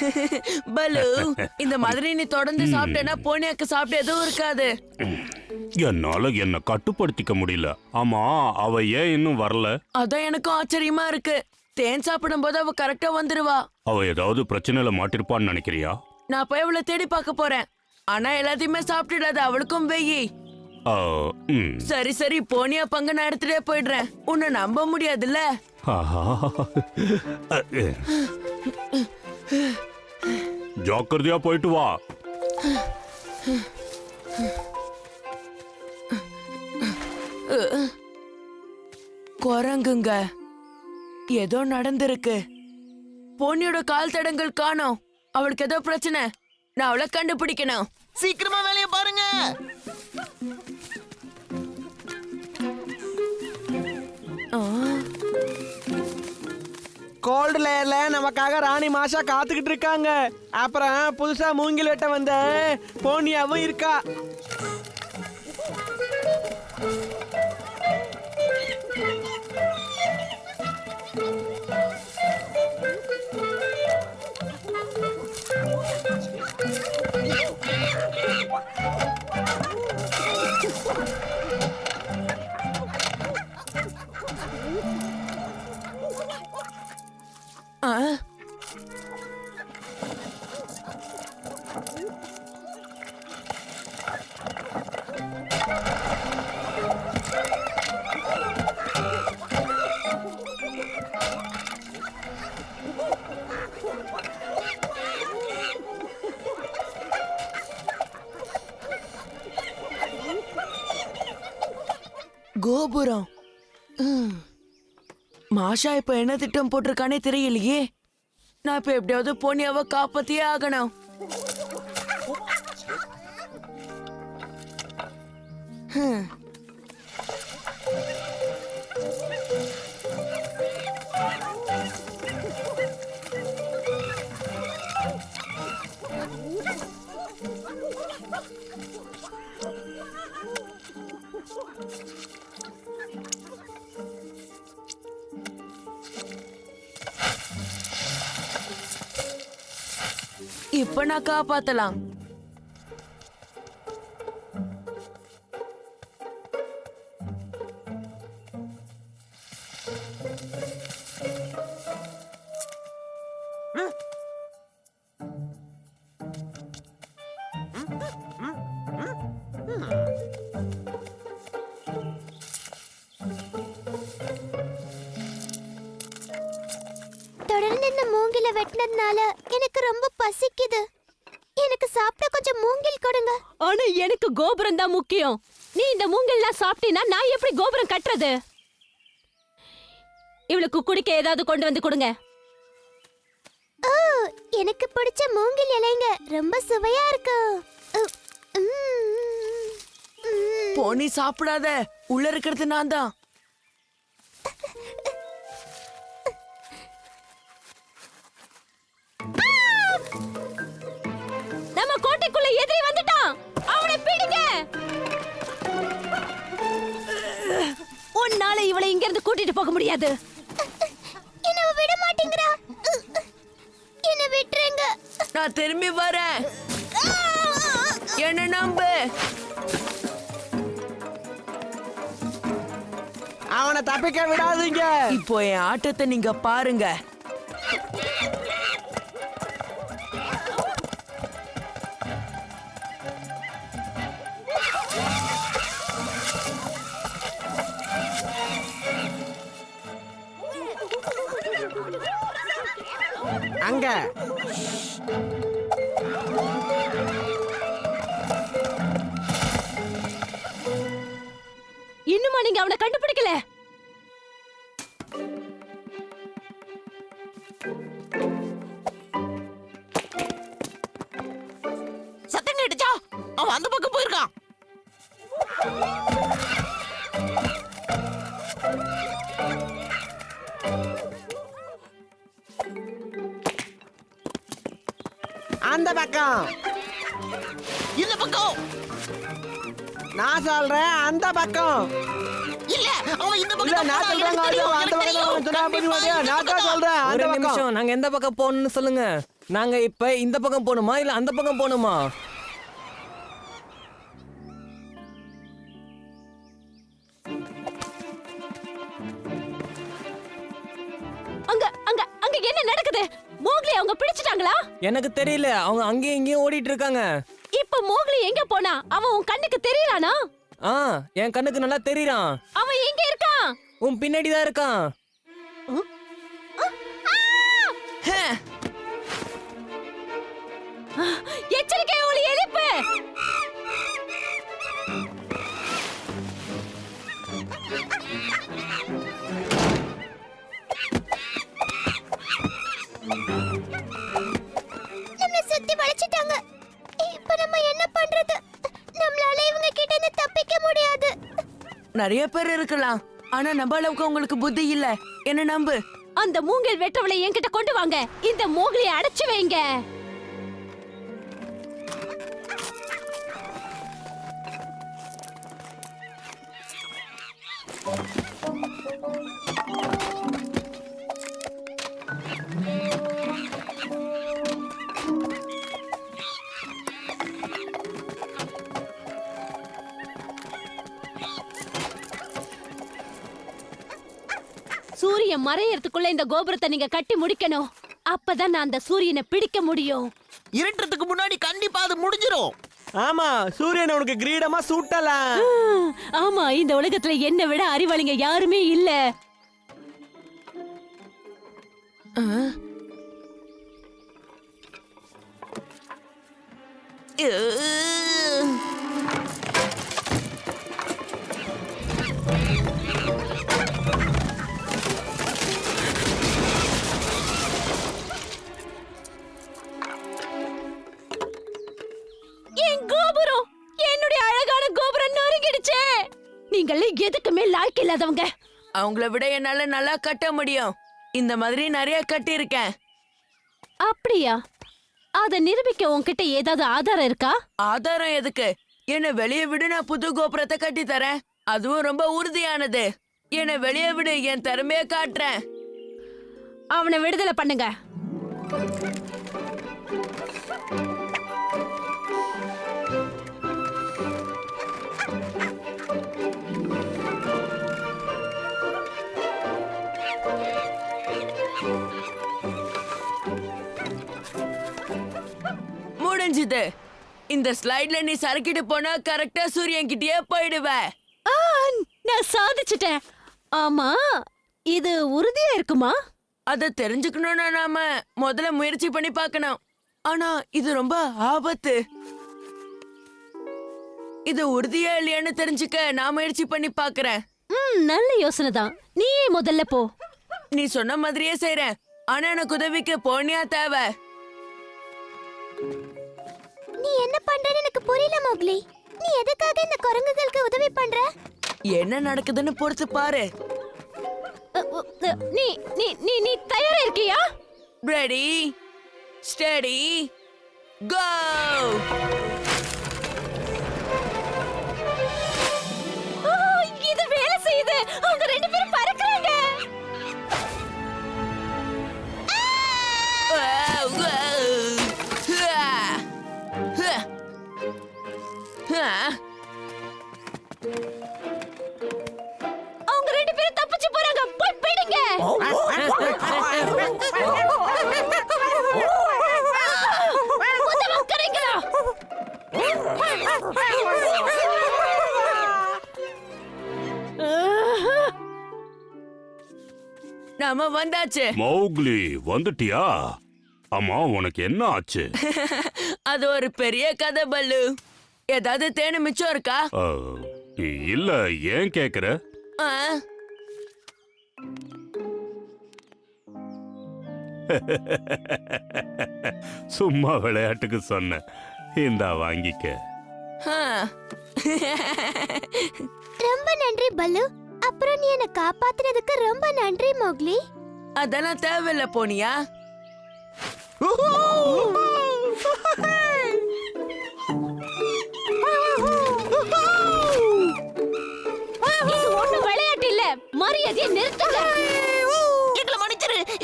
பலு இந்த மாதிரி நீ தொடர்ந்து சாப்பிட்டேன்னா போனியாக்கு சாப்பிட்டு எதுவும் இருக்காது. என்னால என்ன கட்டுப்படுத்திக்க முடியல. ஆமா அவ ஏன் இன்னும் வரல? அதான் எனக்கும் ஆச்சரியமா இருக்கு. தேன் சாப்பிடும் போது அவ கரெக்டா வந்துருவா. அவ ஏதாவது பிரச்சனையில மாட்டிருப்பான்னு நினைக்கிறியா? நான் போய் அவளை தேடி பார்க்க போறேன். ஆனா எல்லாத்தையுமே சாப்பிட்டுடாத அவளுக்கும் வெயி. சரி சரி போனியா பங்கு நான் எடுத்துட்டே போயிடுறேன். உன்னை நம்ப முடியாதுல்ல. ஜாக்கிரதையா போயிட்டு வா. குரங்குங்க. ஏதோ நடந்திருக்கு. போனியோட கால் தடங்கள் காணோம். அவளுக்கு ஏதோ பிரச்சனை. நான் அவளை கண்டுபிடிக்கணும். சீக்கிரமா வேலையை பாருங்க. கோல்டு லேயர்ல நமக்காக ராணி மாஷா காத்துக்கிட்டு இருக்காங்க. அப்புறம் புதுசா மூங்கில் வெட்ட வந்த போனியாவும் இருக்கா. மாஷா இப்ப என்ன திட்டம் போட்டிருக்கானே தெரியலையே நான் இப்ப எப்படியாவது போனியாவை காப்பாத்தியே ஆகணும் ஹம். இப்ப நான் காப்பாத்தலாம். தொடர்ந்து இந்த மூங்கில வெட்டினதுனால எனக்கு ரொம்ப பசிக்குது. கொடுங்க ஆனா எனக்கு கோபுரம் தான் முக்கியம். நீ இந்த மூங்கல்லாம் சாப்பிட்டீன்னா நான் எப்படி கோபுரம் கட்டுறது? இவளுக்கு குடிக்க ஏதாவது கொண்டு வந்து கொடுங்க. ஓ எனக்கு பிடிச்ச மூங்கில் இலைங்க. ரொம்ப சுவையா இருக்கு. போனி சாப்பிடாத. உள்ள இருக்கிறது நான் தான். நம்ம கோட்டைக்குள்ள எதிரி வந்துட்டான். அவனை பிடிங்க. உன்னால இவளை இங்க இருந்து கூட்டிட்டு போக முடியாது. என்ன விட மாட்டேங்கிறா. என்ன விட்டுருங்க. நான் திரும்பி வரேன். என்ன நம்பு. அவனை தப்பிக்க விடாதீங்க. இப்போ என் ஆட்டத்தை நீங்க பாருங்க. அவன் அந்த பக்கம் போயிருக்கான். அந்த பக்கம். இந்த பக்கம். நான் சொல்றேன் அந்த பக்கம். இல்ல அவன் இந்த பக்கம் நான் சொல்றேன் அந்த பக்கம் சொன்னா புரிய மாட்டியா நான் தான் சொல்றேன் அந்த பக்கம். நாங்க எந்த பக்கம் போகணும்னு சொல்லுங்க. நாங்க இப்ப இந்த பக்கம் போகணுமா இல்ல அந்த பக்கம் போகணுமா? அவங்க பிடிச்சிட்டாங்களா? எனக்கு தெரியல. அவங்க அங்கேயும் இங்கேயும் ஓடிட்டு இருக்காங்க இப்ப மோக்லி எங்க போனா? அவன் உன் கண்ணுக்கு தெரியறானா? ஆ என் கண்ணுக்கு நல்லா தெரியறான். அவன் எங்க இருக்கான். உன் பின்னாடி தான் இருக்கான் எச்சரிக்கை சுத்தி வளைச்சிட்டாங்க இப்ப நம்ம என்ன பண்றது? நம்மளால இவங்க கிட்ட இருந்து தப்பிக்க முடியாது. நிறைய பேர் இருக்கலாம். ஆனா நம்ம அளவுக்கு உங்களுக்கு புத்தி இல்ல. என்ன நம்பு? அந்த மூங்கில் வெட்டவளை என்கிட்ட கொண்டு வாங்க. இந்த மோக்லியை அடைச்சு வைங்க. சூரியன் மறையறதுக்குள்ள இந்த கோபுரத்தை நீங்க கட்டி முடிக்கணும். அப்பதான் நான் அந்த சூரியனை பிடிக்க முடியும். இருட்டுறதுக்கு முன்னாடி கண்டிப்பா அது முடிஞ்சிரும். ஆமா சூரியன் உனக்கு கிரீடமா சூட்டலாம் ஆமா இந்த உலகத்துல என்ன விட அறிவாளிங்க யாருமே இல்ல. ஆ? நொறுங்கிடுச்சே நீங்கள் எதுக்குமே லாய்க்கு இல்லாதவங்க. அவங்கள விட என்னால நல்லா கட்ட முடியும். இந்த மாதிரி நிறைய கட்டியிருக்கேன். அப்படியா? அத நிரூபிக்க உன்கிட்ட ஏதாவது ஆதாரம் இருக்கா? ஆதாரம் எதுக்கு? என்ன வெளியே விடு நான் புது கோபுரத்தை கட்டி தரேன். அதுவும் ரொம்ப உறுதியானது. என்ன வெளியே விடு என் திறமைய காட்டுறேன். அவனை விடுதலை பண்ணுங்க. முடிஞ்சுது. இந்த ஸ்லைட்ல நீ சறுக்கிட்டு போனா கரெக்டா சூரியன் கிட்டயே போயிடுவ. நான் சாதிச்சிட்டேன். ஆமா இது உறுதியா இருக்குமா? அத தெரிஞ்சுக்கணும்னா நாம முதல்ல முயற்சி பண்ணி பார்க்கணும். ஆனா இது ரொம்ப ஆபத்து. இது உறுதியா இல்லையான்னு தெரிஞ்சுக்க நான் முயற்சி பண்ணி பார்க்கறேன். ம் நல்ல யோசனை தான் நீயே முதல்ல போ. நீ சொன்ன மாதிரியே செய்றேன். ஆனா எனக்கு உதவிக்கு போனியா தேவை. நீ என்ன பண்றன்னு எனக்கு புரியல மோக்லி. நீ எதுக்காக இந்த குரங்குகளுக்கு உதவி பண்ற? என்ன நடக்குதுன்னு பொறுத்து பாரு. நீ நீ நீ நீ தயாரா இருக்கியா? ரெடி ஸ்டடி கோ நாம வந்தாச்சு. மௌக்லி வந்துட்டியா? ஆமா உனக்கு என்ன ஆச்சு? அது ஒரு பெரிய கதை பல்லு. ஏதாவது தேனு மிச்சம் இருக்கா? அஹ், இல்ல ஏன் கேக்குற? ஆ? சும்மா விளையாட்டுக்கு சொன்னேன் இந்தா வாங்கிக்க. ஆ. ரொம்ப நன்றி பல்லு. அப்புறம் நீ என்ன காப்பாத்துனதுக்கு ரொம்ப நன்றி மோக்லி. அதெல்லாம் தேவையில்ல போனியா. இது விளையாட்டு இல்ல. மரியாதையை நிறுத்துங்க. எங்களை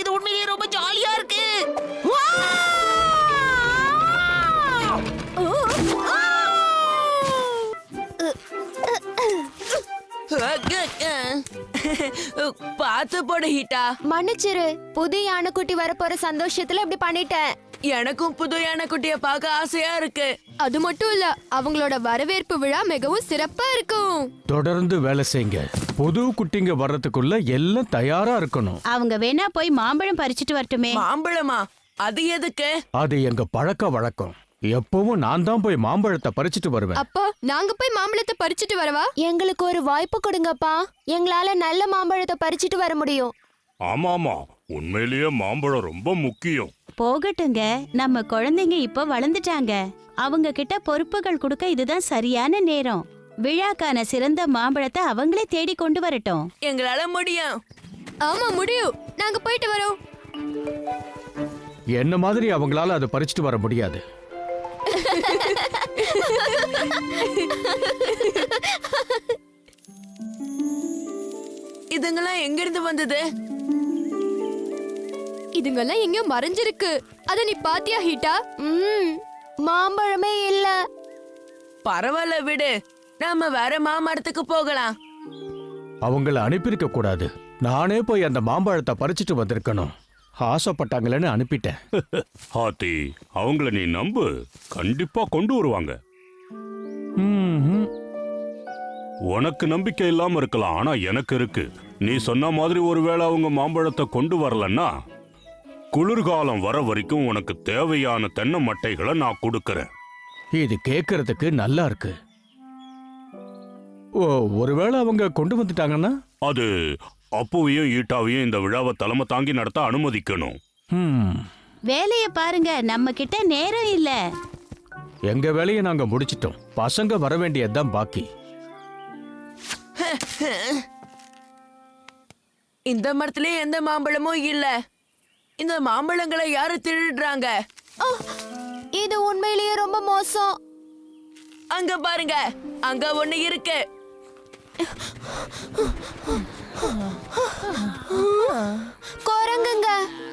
இது உண்மையிலேயே ரொம்ப ஜாலியா இருக்கு. பார்த்து போடு ஹீட்டா. மன்னிச்சிரு புது யானைக்குட்டி வரப்போற சந்தோஷத்துல இப்படி பண்ணிட்டேன். எனக்கும் புது யானைக்குட்டிய பார்க்க ஆசையா இருக்கு. அது மட்டும் இல்ல அவங்களோட வரவேற்பு விழா மிகவும் சிறப்பா இருக்கும். தொடர்ந்து வேலை செய்யுங்க. புது குட்டிங்க வர்றதுக்குள்ள எல்லாம் தயாரா இருக்கணும். அவங்க வேணா போய் மாம்பழம் பறிச்சுட்டு வரட்டுமே. மாம்பழமா? அது எதுக்கு? அது எங்க பழக்க வழக்கம். எப்பவும் நான் தான் போய் மாம்பழத்தை பறிச்சிட்டு வருவேன். அப்பா நாங்க போய் மாம்பழத்தை பறிச்சுட்டு வரவா? எங்களுக்கு ஒரு வாய்ப்பு கொடுங்கப்பா. எங்களால நல்ல மாம்பழத்தை பறிச்சுட்டு வர முடியும். ஆமாமா உண்மையிலேயே மாம்பழம் ரொம்ப முக்கியம். போகட்டுங்க. நம்ம குழந்தைங்க இப்ப வளர்ந்துட்டாங்க. அவங்க கிட்ட பொறுப்புகள் கொடுக்க இதுதான் சரியான நேரம். விழாக்கான சிறந்த மாம்பழத்தை அவங்களே தேடி கொண்டு வரட்டும். எங்களால முடியும். ஆமா முடியும். நாங்க போயிட்டு வரோம். என்ன மாதிரி அவங்களால அதை பறிச்சிட்டு வர முடியாது. இதுங்கெல்லாம் எங்க இருந்து வந்தது? இதுங்கெல்லாம் எங்கேயோ மறைஞ்சிருக்கு. அத நீ பாத்தியா ஹீட்டா? ம் மாம்பழமே இல்ல. பரவாயில்ல விடு. நாம வேற மாமரத்துக்கு போகலாம். அவங்கள அனுப்பியிருக்க கூடாது. நானே போய் அந்த மாம்பழத்தை பறிச்சிட்டு வந்திருக்கணும். ஆசைப்பட்டாங்களேன்னு அனுப்பிட்டேன். ஹாத்தி அவங்கள நீ நம்பு. கண்டிப்பா கொண்டு வருவாங்க. உனக்கு நம்பிக்கை இல்லாம இருக்கலாம் ஆனா எனக்கு இருக்கு. நீ சொன்ன மாதிரி ஒருவேளை அவங்க மாம்பழத்தை கொண்டு வரலன்னா குளிர்காலம் வர வரைக்கும் உனக்கு தேவையான தென்னை மட்டைகளை நான் கொடுக்கறேன். இது கேட்கறதுக்கு நல்லா இருக்கு. ஓ ஒருவேளை அவங்க கொண்டு வந்துட்டாங்கன்னா? அது அப்புவையும் ஈட்டாவையும் இந்த விழாவை தலைமை தாங்கி நடத்த அனுமதிக்கணும். ம், வேலைய பாருங்க நம்ம கிட்ட நேரம் இல்ல. எங்க வேலையை நாங்க முடிச்சிட்டோம். பசங்க வர வேண்டியதுதான் பாக்கி. இந்த மரத்துலயே எந்த மாம்பழமும் இல்ல. இந்த மாம்பழங்களை யாரு திருடுறாங்க? இது உண்மையிலேயே ரொம்ப மோசம். அங்க பாருங்க அங்க ஒண்ணு இருக்கு. குரங்குங்க.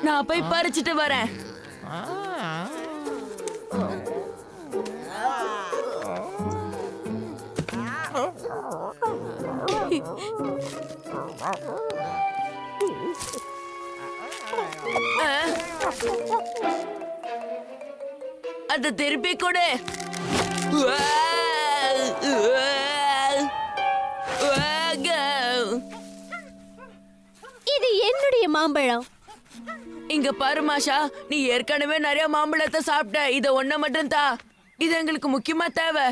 நான் போய் பறிச்சிட்டு வரேன். அதை அது திருப்பி கொடு. மாம்பழம். இங்க பாரு மாஷா நீ ஏற்கனவே நிறைய மாம்பழத்தை சாப்பிட்ட. இத ஒண்ண மட்டும் தா. இது எங்களுக்கு முக்கியமா தேவை.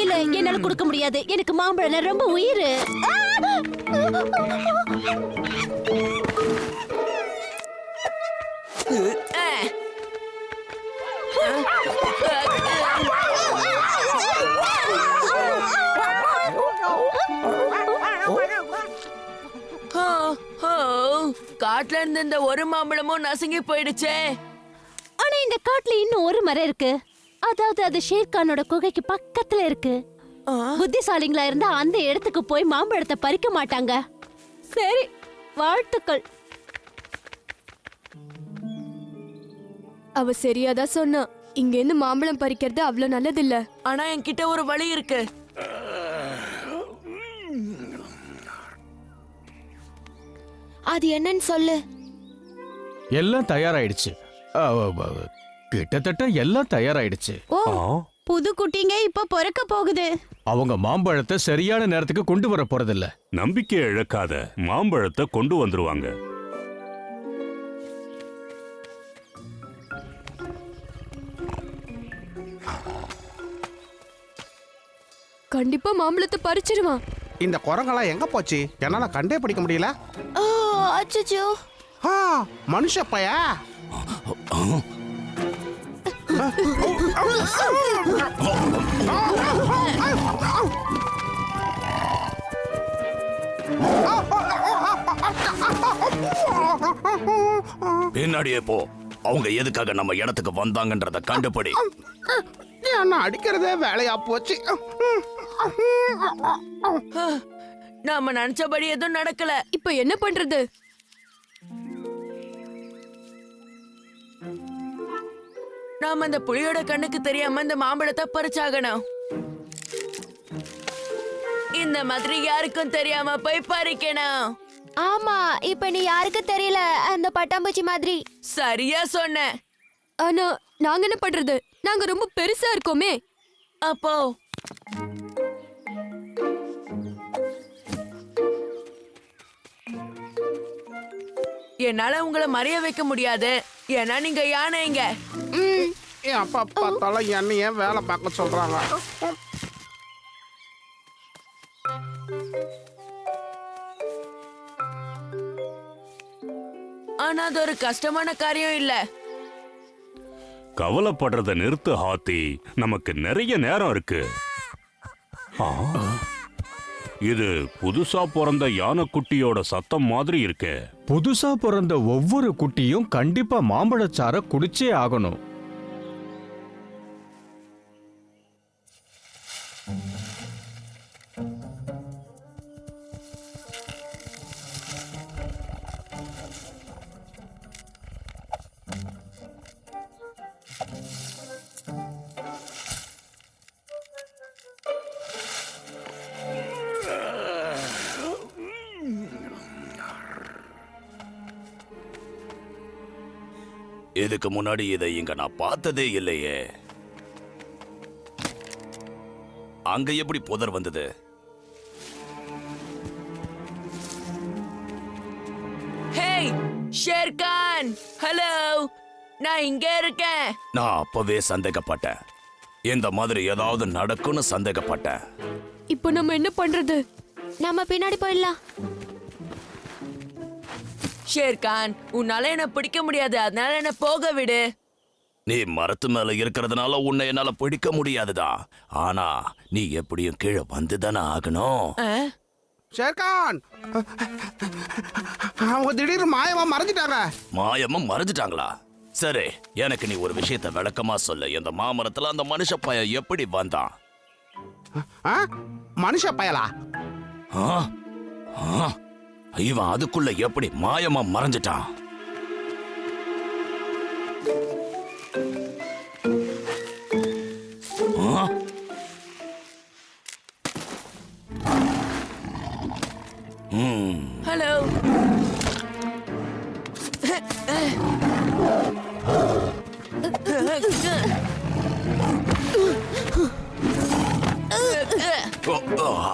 இல்ல என்னால கொடுக்க முடியாது. எனக்கு மாம்பழம் ரொம்ப உயிர். ஆ, காட்டுல இருந்து இந்த ஒரு மாம்பழமும் நசுங்கி போயிடுச்சே. ஆனா இந்த காட்டுல இன்னும் ஒரு மரம் இருக்கு. அதாவது அது ஷேர்கானோட குகைக்கு பக்கத்துல இருக்கு. ஆ, புத்திசாலிங்களா இருந்தா அந்த இடத்துக்கு போய் மாம்பழத்தை பறிக்க மாட்டாங்க. சரி வாழ்த்துக்கள். அவ சரியாதான் சொன்னா. இங்க இருந்து மாம்பழம் பறிக்கிறது அவ்வளவு நல்லது இல்ல ஆனா என்கிட்ட ஒரு வழி இருக்கு. அது என்னன்னு சொல்லு. எல்லாம் தயாராயிடுச்சு. கிட்டத்தட்ட எல்லாம் தயாராயிடுச்சு. ஓ புது குட்டிங்க இப்ப பொறக்க போகுது. அவங்க மாம்பழத்தை சரியான நேரத்துக்கு கொண்டு வர போறதில்ல. நம்பிக்கையை இழக்காத மாம்பழத்தை கொண்டு வந்துருவாங்க. கண்டிப்பா மாம்பழத்தை பறிச்சிருவான். இந்த குரங்கெல்லாம் எங்க போச்சு? என்னால கண்டே பிடிக்க முடியல. ஆ மனுஷ பையா. பின்னாடியே போ. அவங்க எதுக்காக நம்ம இடத்துக்கு வந்தாங்கன்றத கண்டுபிடி. என்ன அடிக்கிறதே வேலையா போச்சு. நாம நினைச்சபடி எதுவும் நடக்கல. இப்ப என்ன பண்றது? நாம அந்த புலியோட கண்ணுக்கு தெரியாம இந்த மாம்பழத்தை பறிச்சாகணும். இந்த மாதிரி யாருக்கும் தெரியாம போய் பறிக்கணும். ஆமா இப்ப நீ யாருக்கு தெரியல? அந்த பட்டாம்பூச்சி மாதிரி. சரியா சொன்ன. ஆனா நாங்க என்ன பண்றது? நாங்க ரொம்ப பெருசா இருக்கோமே. அப்போ. என்னால உங்களை மறைய வைக்க முடியாது. ஏன்னா நீங்க யானைங்க. ஏன் அப்பா பார்த்தாலும் என்னைய வேலை பார்க்க சொல்றாங்க. ஆனா அது ஒரு கஷ்டமான காரியம் இல்ல. கவலைப்படுறத நிறுத்து ஹாத்தி. நமக்கு நிறைய நேரம் இருக்கு. ஆ, இது புதுசா பிறந்த யானைக்குட்டியோட சத்தம் மாதிரி இருக்கே. புதுசா பிறந்த ஒவ்வொரு குட்டியும் கண்டிப்பா மாம்பழச்சார குடிச்சே ஆகணும். இதுக்கு முன்னாடி இதை இங்க நான் பார்த்ததே இல்லையே. அங்க எப்படி புதர் வந்தது? ஷேர்கான் ஹலோ நான் இங்க இருக்கேன். நான் அப்பவே சந்தேகப்பட்டேன். இந்த மாதிரி ஏதாவது நடக்கும்னு சந்தேகப்பட்டேன். இப்போ நம்ம என்ன பண்றது? நம்ம பின்னாடி போயிடலாம். ஷேர்கான் உன்னால என்ன பிடிக்க முடியாது. அதனால என்ன போக விடு. நீ மரத்து மேல இருக்கிறதுனால உன்னை என்னால பிடிக்க முடியாதுதான் ஆனா நீ எப்படியும் கீழே வந்துதானே ஆகணும்? ஷேர்கான்! அவங்க திடீர்னு மாயமா மறைஞ்சிட்டாங்க. மாயமும் மறைஞ்சிட்டாங்களா? சரி எனக்கு நீ ஒரு விஷயத்த விளக்கமா சொல்லு. இந்த மாமரத்துல அந்த மனுஷ பையன் எப்படி வந்தான்? ஆ? மனுஷ பயலா? ஆ? ஆ? இவன் அதுக்குள்ள எப்படி மாயமா மறைஞ்சிட்டான் ஹலோ ஓ, ஆ.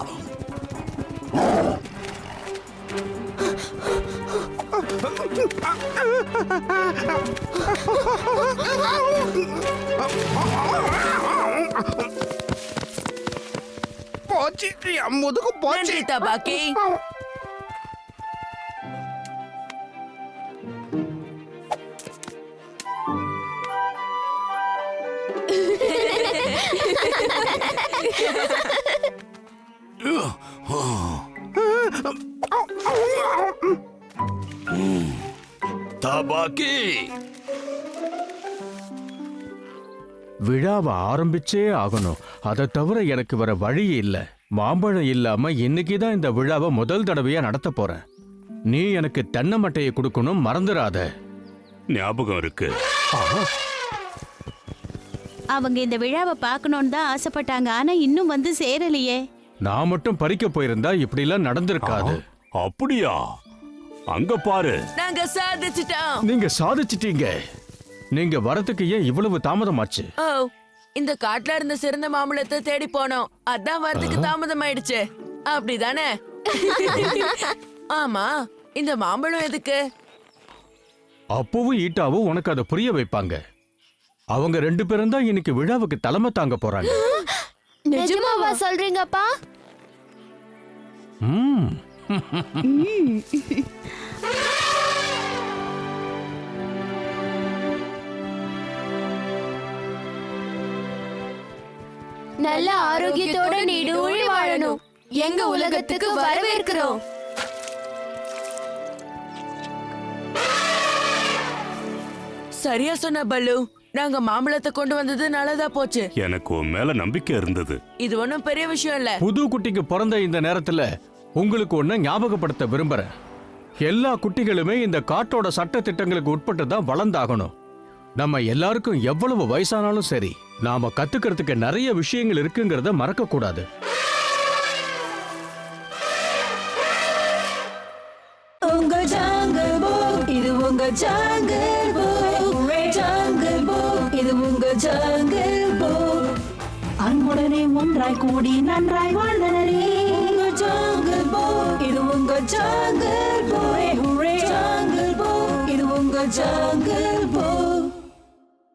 போச்சு என் முதுகு போச்சு நன்றி தபாக்கி விழாவை ஆரம்பிச்சே ஆகணும். அதை தவிர எனக்கு வேற வழி இல்ல. மாம்பழம் இல்லாம இன்னைக்கு தான் இந்த விழாவை முதல் தடவையா நடத்த போறேன். நீ எனக்கு தென்னை மட்டையை கொடுக்கணும் மறந்துடாத ஞாபகம் இருக்கு. அவங்க இந்த விழாவை பார்க்கணும்னு தான் ஆசைப்பட்டாங்க. ஆனா இன்னும் வந்து சேரலையே. நான் மட்டும் பறிக்க போயிருந்தா இப்படிலாம் நடந்திருக்காது. அப்படியா? அங்க பாரு. நாங்க சாதிச்சிட்டோம். நீங்க சாதிச்சிட்டீங்க. நீங்க வரதுக்கு ஏன் இவ்வளவு தாமதமாச்சு? ஓ இந்த காட்டுல இருந்த சிறந்த மாம்பழத்தை தேடி போனோம். அதான் வரதுக்கு தாமதம் ஆயிடுச்சு அப்படிதானே? ஆமா இந்த மாம்பழம் எதுக்கு? அப்பவும் ஈட்டாவும் உனக்கு அதை புரிய வைப்பாங்க. அவங்க ரெண்டு பேரும் தான் இன்னைக்கு விழாவுக்கு தலைமை தாங்க போறாங்க. நிஜமாவா சொல்றீங்கப்பா? ம். நல்ல ஆரோக்கியத்தோட நீடூழி வாழணும். எங்க உலகத்துக்கு வரவேற்கிறோம். சரியா சொன்ன பல்லு. நாங்க மாம்பழத்தை கொண்டு வந்தது நல்லதா போச்சு. எனக்கு உன் மேல நம்பிக்கை இருந்தது. இது ஒண்ணும் பெரிய விஷயம் இல்ல. புது குட்டிக்கு பிறந்த இந்த நேரத்துல உங்களுக்கு ஒன்று ஞாபகப்படுத்த விரும்புகிறேன் எல்லா குட்டிகளுமே இந்த காட்டோட சட்ட திட்டங்களுக்கு உட்பட்டு தான் வளர்ந்தாகணும். நம்ம எல்லாருக்கும் எவ்வளவு வயசானாலும் சரி நாம கத்துக்கிறதுக்கு நிறைய விஷயங்கள் இருக்குங்கிறத மறக்கக்கூடாது. இது அன்புடனே ஒன்றாய் கூடி நன்றாய் வாழ்ந்தனர் உங்க